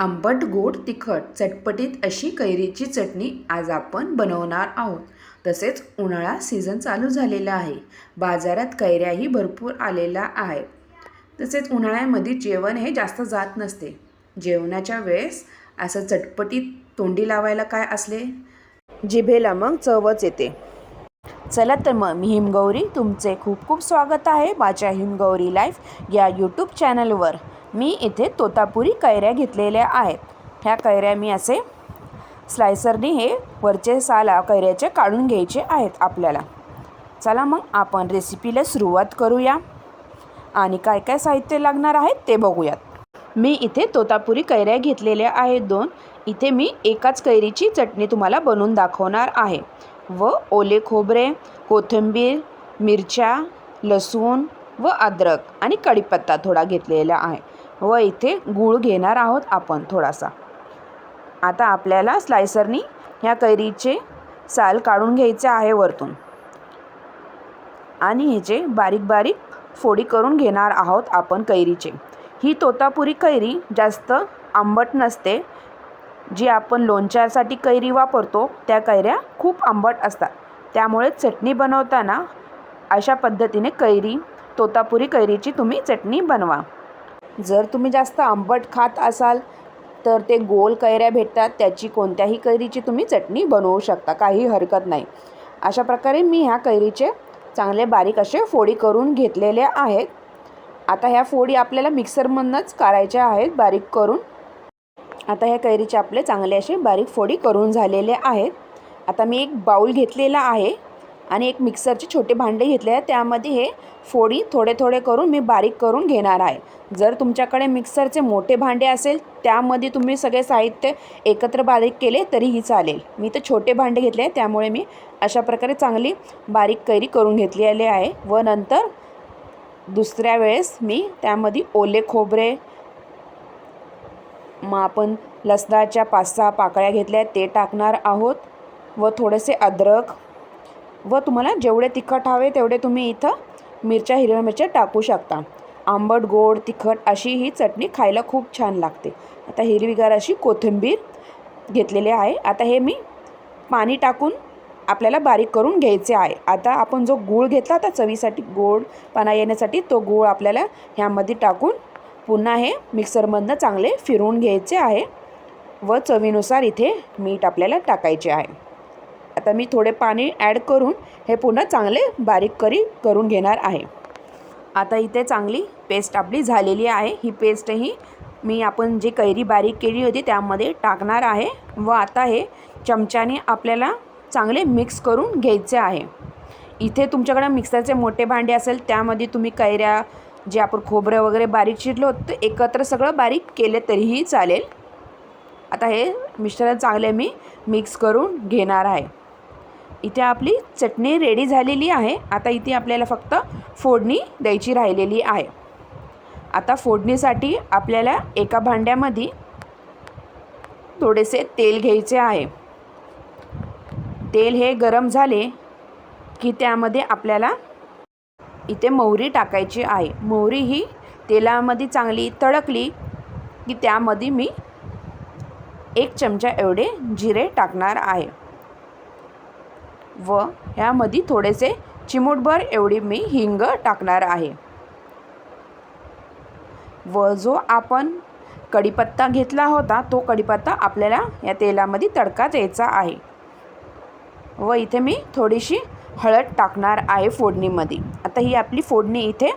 आंबट गोड तिखट चटपटीत अशी कैरीची चटणी आज आपण बनवणार आहोत. तसेच उन्हाळा सीझन चालू झालेला आहे. बाजारात कैऱ्याही भरपूर आलेल्या आहेत तसेच उन्हाळ्यामध्ये जेवण हे जास्त जात नसते. जेवणाच्या वेळेस असं चटपटीत तोंडी लावायला काय असले? जिभेला मग चवच येते. चला तर मग मी हिमगौरी. तुमचे खूप खूप स्वागत आहे माझ्या हिमगौरी लाईफ या यूट्यूब चॅनलवर मी इथे तोतापुरी कैऱ्या घेतलेल्या आहेत. ह्या कैऱ्या मी असे स्लायसरने हे वरचे साला कैऱ्याचे काढून घ्यायचे आहेत आपल्याला. चला मग आपण रेसिपीला सुरुवात करूया. आणि काय काय साहित्य लागणार आहेत ते बघूयात. मी इथे तोतापुरी कैऱ्या घेतलेल्या आहेत दोन. इथे मी एकाच कैरीची चटणी तुम्हाला बनवून दाखवणार आहे. व ओले खोबरे कोथिंबीर मिरच्या लसूण व अद्रक आणि कढीपत्ता थोडा घेतलेला आहे. व इथे गूळ घेणार आहोत आपण थोडासा. आता आपल्याला स्लायसरनी ह्या कैरीचे साल काढून घ्यायचे आहे वरतून. आणि ह्याचे बारीक बारीक फोडी करून घेणार आहोत आपण कैरीचे. ही तोतापुरी कैरी जास्त आंबट नसते. जी आपण लोणच्यासाठी कैरी वापरतो त्या कैऱ्या खूप आंबट असतात. त्यामुळे चटणी बनवताना अशा पद्धतीने कैरी तोतापुरी कैरीची तुम्ही चटणी बनवा. जर तुम्ही जास्त आंबट खात असाल तर ते गोल कैऱ्या भेटतात. त्याची कोणत्याही कैरीची तुम्ही चटणी बनवू शकता. काही हरकत नाही. अशा प्रकारे मी ह्या कैरीचे चांगले बारीक असे फोडी करून घेतलेले आहेत. आता ह्या फोडी आपल्याला मिक्सरमधनंच काढायच्या आहेत बारीक करून. आता ह्या कैरीचे आपले चांगले असे बारीक फोडी करून झालेले आहेत. आता मी एक बाऊल घेतलेला आहे. आणि एक मिक्सरचे छोटे भांडे घेतले आहे. त्यामध्ये हे फोडी थोडे थोडे करून मी बारीक करून घेणार आहे. जर तुमच्याकडे मिक्सरचे मोठे भांडे असेल त्यामध्ये तुम्ही सगळे साहित्य एकत्र बारीक केले तरीही चालेल. मी तर छोटे भांडे घेतले आहे त्यामुळे मी अशा प्रकारे चांगली बारीक कैरी करून घेतलेली आहे. व नंतर दुसऱ्या वेळेस मी त्यामध्ये ओले खोबरे मग आपण लसणाच्या पाच सहा पाकळ्या घेतल्या ते टाकणार आहोत. व थोडेसे अद्रक व तुम्हाला जेवढे तिखट हवे तेवढे तुम्ही इथं मिरच्या हिरव्या मिरच्या टाकू शकता. आंबट गोड तिखट अशी ही चटणी खायला खूप छान लागते. आता हिरवीगार अशी कोथिंबीर घेतलेली आहे. आता हे मी पाणी टाकून आपल्याला बारीक करून घ्यायचे आहे. आता आपण जो गूळ घेतला होता चवीसाठी गोडपणा पाना येण्यासाठी तो गूळ आपल्याला ह्यामध्ये टाकून पुन्हा हे मिक्सरमधनं चांगले फिरवून घ्यायचे आहे व चवीनुसार इथे मीठ आपल्याला टाकायचे आहे. आता मी थोडे पाणी ॲड करून हे पुन्हा चांगले बारीक करी करून घेणार आहे. आता इथे चांगली पेस्ट आपली झालेली आहे. ही पेस्टही मी आपण जी कैरी बारीक केली होती त्यामध्ये टाकणार आहे व आता हे चमच्याने आपल्याला चांगले मिक्स करून घ्यायचे आहे. इथे तुमच्याकडे मिक्सरचे मोठे भांडे असेल त्यामध्ये तुम्ही कैऱ्या जे आपण खोबरं वगैरे बारीक चिरलं होतं ते एकत्र सगळं बारीक केले तरीही चालेल. आता हे मिश्रण चांगले मी मिक्स करून घेणार आहे. इथे आपली चटणी रेडी झालेली आहे. आता इथे आपल्याला फक्त फोडणी द्यायची राहिलेली आहे. आता फोडणीसाठी आपल्याला एका भांड्यामध्ये थोडेसे तेल घ्यायचे आहे. तेल हे गरम झाले की त्यामध्ये आपल्याला इथे मोहरी टाकायची आहे. मोहरी ही तेलामध्ये चांगली तडकली की त्यामध्ये मी एक चमचा एवढे जिरे टाकणार आहे. व ह्यामध्ये थोडेसे चिमूटभर एवढी मी हिंग टाकणार आहे. व जो आपण कढीपत्ता घेतला होता तो कढीपत्ता आपल्याला या तेलामध्ये तडका द्यायचा आहे. व इथे मी थोडीशी हळद टाकणार आहे फोडणीमध्ये. आता ही आपली फोडणी इथे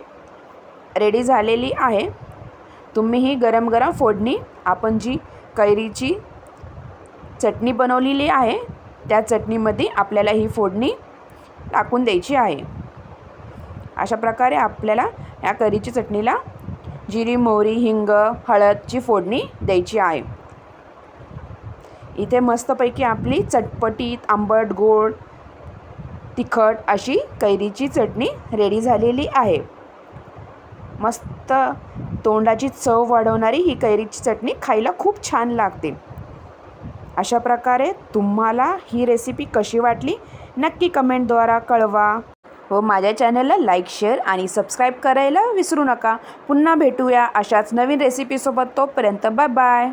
रेडी झालेली आहे. तुम्ही ही गरम गरम फोडणी आपण जी कैरीची चटणी बनवलेली आहे त्या चटणीमध्ये आपल्याला ही फोडणी टाकून द्यायची आहे. अशा प्रकारे आपल्याला या करीची चटणीला जिरी मोहरी हिंग हळदची फोडणी द्यायची आहे. इथे मस्तपैकी आपली चटपटीत आंबट गोड तिखट अशी कैरीची चटणी रेडी झालेली आहे. मस्त तोंडाची चव वाढवणारी ही कैरीची चटणी खायला खूप छान लागते. अशा प्रकारे तुम्हाला ही रेसिपी कशी वाटली? नक्की कमेंटद्वारा कळवा. व माझ्या चॅनलला लाईक शेअर आणि सबस्क्राईब करायला विसरू नका. पुन्हा भेटूया अशाच नवीन रेसिपीसोबत तोपर्यंत बाय बाय